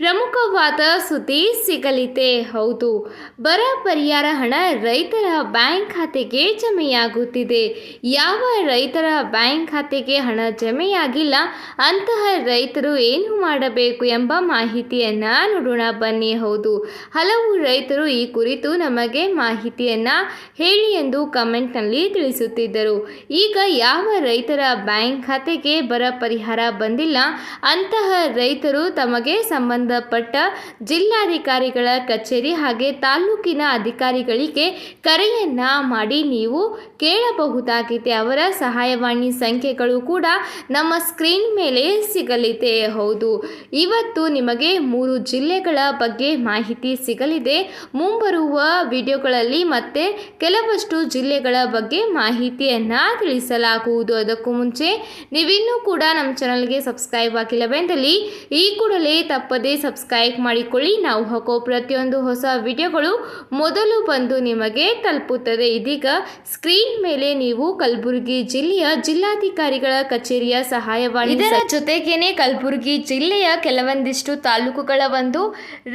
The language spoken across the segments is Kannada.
ಪ್ರಮುಖವಾದ ಸುದ್ದಿ ಸಿಗಲಿದೆ. ಹೌದು, ಬರ ಪರಿಹಾರ ಹಣ ರೈತರ ಬ್ಯಾಂಕ್ ಖಾತೆಗೆ ಜಮೆಯಾಗುತ್ತಿದೆ. ಯಾವ ರೈತರ ಬ್ಯಾಂಕ್ ಖಾತೆಗೆ ಹಣ ಜಮೆಯಾಗಿಲ್ಲ, ಅಂತಹ ರೈತರು ಏನು ಮಾಡಬೇಕು ಎಂಬ ಮಾಹಿತಿಯನ್ನು ನೋಡೋಣ ಬನ್ನಿ. ಹೌದು, ಹಲವು ರೈತರು ಈ ಕುರಿತು ನಮಗೆ ಮಾಹಿತಿಯನ್ನು ಹೇಳಿ ಎಂದು ಕಮೆಂಟ್ನಲ್ಲಿ ತಿಳಿಸುತ್ತಿದ್ದರು. ಈಗ ಯಾವ ರೈತರ ಬ್ಯಾಂಕ್ ಖಾತೆಗೆ ಬರ ಪರಿಹಾರ ಬಂದಿಲ್ಲ, ಅಂತಹ ರೈತರು ತಮಗೆ ಸಂಬಂಧಪಟ್ಟ ಜಿಲ್ಲಾಧಿಕಾರಿಗಳ ಕಚೇರಿ ಹಾಗೆ ತಾಲೂಕಿನ ಅಧಿಕಾರಿಗಳಿಗೆ ಕರೆಯನ್ನ ಮಾಡಿ ನೀವು ಕೇಳಬಹುದಾಗಿದೆ. ಅವರ ಸಹಾಯವಾಣಿ ಸಂಖ್ಯೆಗಳು ಕೂಡ ನಮ್ಮ ಸ್ಕ್ರೀನ್ ಮೇಲೆ ಸಿಗಲಿದೆ. ಹೌದು, ಇವತ್ತು ನಿಮಗೆ ಮೂರು ಜಿಲ್ಲೆಗಳ ಬಗ್ಗೆ ಮಾಹಿತಿ ಸಿಗಲಿದೆ. ಮುಂಬರುವ ವಿಡಿಯೋಗಳಲ್ಲಿ ಮತ್ತೆ ಕೆಲವಷ್ಟು ಜಿಲ್ಲೆಗಳ ಬಗ್ಗೆ ಮಾಹಿತಿಯನ್ನು ತಿಳಿಸಲಾಗುವುದು. ಅದಕ್ಕೂ ಮುಂಚೆ ನೀವಿನ್ನೂ ಕೂಡ ನಮ್ಮ ಚಾನಲ್ಗೆ ಸಬ್ಸ್ಕ್ರೈಬ್ ಆಗಿಲ್ಲವೆಂದಲ್ಲಿ ಈ ಕೂಡಲೇ ತಪ್ಪದೇ ಸಬ್ಸ್ಕ್ರೈಬ್ ಮಾಡಿಕೊಳ್ಳಿ. ನಾವು ಹಾಕೋ ಪ್ರತಿಯೊಂದು ಹೊಸ ವಿಡಿಯೋಗಳು ಮೊದಲು ಬಂದು ನಿಮಗೆ ತಲುಪುತ್ತದೆ. ಇದೀಗ ಸ್ಕ್ರೀನ್ ಮೇಲೆ ನೀವು ಕಲಬುರಗಿ ಜಿಲ್ಲೆಯ ಜಿಲ್ಲಾಧಿಕಾರಿಗಳ ಕಚೇರಿಯ ಸಹಾಯವಾಣಿ ಇದರ ಜೊತೆಗೇನೆ ಕಲಬುರಗಿ ಜಿಲ್ಲೆಯ ಕೆಲವೊಂದಿಷ್ಟು ತಾಲೂಕುಗಳ ಒಂದು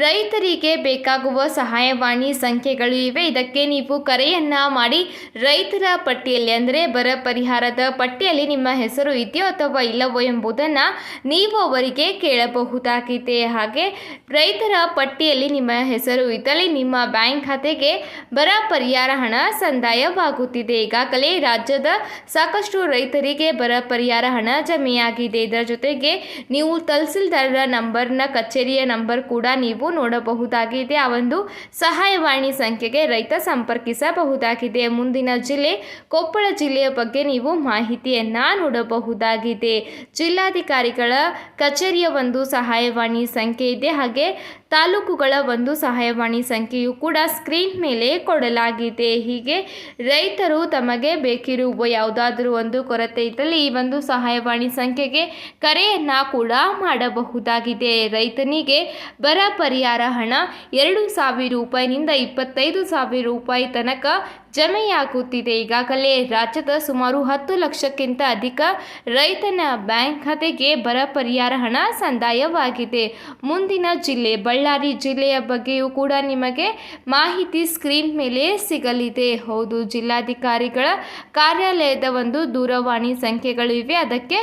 ರೈತರಿಗೆ ಬೇಕಾಗುವ ಸಹಾಯವಾಣಿ ಸಂಖ್ಯೆಗಳು ಇವೆ. ಇದಕ್ಕೆ ನೀವು ಕರೆಯನ್ನ ಮಾಡಿ ರೈತರ ಪಟ್ಟಿಯಲ್ಲಿ ಅಂದರೆ ಬರ ಪರಿಹಾರದ ಪಟ್ಟಿಯಲ್ಲಿ ನಿಮ್ಮ ಹೆಸರು ಇದೆಯೋ ಅಥವಾ ಇಲ್ಲವೋ ಎಂಬುದನ್ನು ನೀವು ಅವರಿಗೆ ಕೇಳಬಹುದಾಗಿದೆ. ಹಾಗೆ ರೈತರ ಪಟ್ಟಿಯಲ್ಲಿ ನಿಮ್ಮ ಹೆಸರು ಇದ್ದಲ್ಲಿ ನಿಮ್ಮ ಬ್ಯಾಂಕ್ ಖಾತೆಗೆ ಬರ ಪರಿಹಾರ ಹಣ ಸಂದಾಯವಾಗುತ್ತಿದೆ. ಈಗಾಗಲೇ ರಾಜ್ಯದ ಸಾಕಷ್ಟು ರೈತರಿಗೆ ಬರ ಪರಿಹಾರ ಹಣ ಜಮೆಯಾಗಿದೆ. ಇದರ ಜೊತೆಗೆ ನೀವು ತಹಸೀಲ್ದಾರರ ನಂಬರ್ನ ಕಚೇರಿಯ ನಂಬರ್ ಕೂಡ ನೀವು ನೋಡಬಹುದಾಗಿದೆ. ಆ ಒಂದು ಸಹಾಯವಾಣಿ ಸಂಖ್ಯೆಗೆ ರೈತ ಸಂಪರ್ಕಿಸಬಹುದಾಗಿದೆ. ಮುಂದಿನ ಜಿಲ್ಲೆ ಕೊಪ್ಪಳ ಜಿಲ್ಲೆಯ ಬಗ್ಗೆ ನೀವು ಮಾಹಿತಿಯನ್ನ ನೋಡಬಹುದಾಗಿದೆ. ಜಿಲ್ಲಾಧಿಕಾರಿಗಳ ಕಚೇರಿಯ ಒಂದು ಸಹಾಯವಾಣಿ ಸಂಖ್ಯೆ ಇದೆ. ಹಾಗೆ ತಾಲೂಕುಗಳ ಒಂದು ಸಹಾಯವಾಣಿ ಸಂಖ್ಯೆಯು ಕೂಡ ಸ್ಕ್ರೀನ್ ಮೇಲೆ ಕೊಡಲಾಗಿದೆ. ಹೀಗೆ ರೈತರು ತಮಗೆ ಬೇಕಿರುವ ಯಾವುದಾದರೂ ಒಂದು ಕೊರತೆ ಇದ್ದಲ್ಲಿ ಈ ಒಂದು ಸಹಾಯವಾಣಿ ಸಂಖ್ಯೆಗೆ ಕರೆಯನ್ನು ಕೂಡ ಮಾಡಬಹುದಾಗಿದೆ. ರೈತನಿಗೆ ಬರ ಪರಿಹಾರ ಹಣ ಎರಡು ಸಾವಿರ ರೂಪಾಯಿನಿಂದ ಇಪ್ಪತ್ತೈದು ಸಾವಿರ ರೂಪಾಯಿ ತನಕ ಜಮೆಯಾಗುತ್ತಿದೆ. ಈಗಾಗಲೇ ರಾಜ್ಯದ ಸುಮಾರು ಹತ್ತು ಲಕ್ಷಕ್ಕಿಂತ ಅಧಿಕ ರೈತನ ಬ್ಯಾಂಕ್ ಖಾತೆಗೆ ಬರ ಪರಿಹಾರ ಹಣ ಸಂದಾಯವಾಗಿದೆ. ಮುಂದಿನ ಜಿಲ್ಲೆ ಬಳ್ಳಾರಿ ಜಿಲ್ಲೆಯ ಬಗ್ಗೆಯೂ ಕೂಡ ನಿಮಗೆ ಮಾಹಿತಿ ಸ್ಕ್ರೀನ್ ಮೇಲೆ ಸಿಗಲಿದೆ. ಹೌದು, ಜಿಲ್ಲಾಧಿಕಾರಿಗಳ ಕಾರ್ಯಾಲಯದ ಒಂದು ದೂರವಾಣಿ ಸಂಖ್ಯೆಗಳು ಇವೆ. ಅದಕ್ಕೆ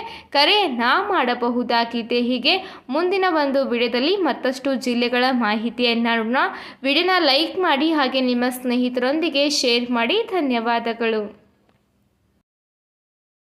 ನಾ ಮಾಡಬಹುದಾಗಿದೆ. ಹೀಗೆ ಮುಂದಿನ ಒಂದು ವಿಡಿಯೋದಲ್ಲಿ ಮತ್ತಷ್ಟು ಜಿಲ್ಲೆಗಳ ಮಾಹಿತಿಯನ್ನು ವಿಡಿಯೋನ ಲೈಕ್ ಮಾಡಿ ಹಾಗೆ ನಿಮ್ಮ ಸ್ನೇಹಿತರೊಂದಿಗೆ ಶೇರ್ ಮಾಡಿ. ಧನ್ಯವಾದಗಳು.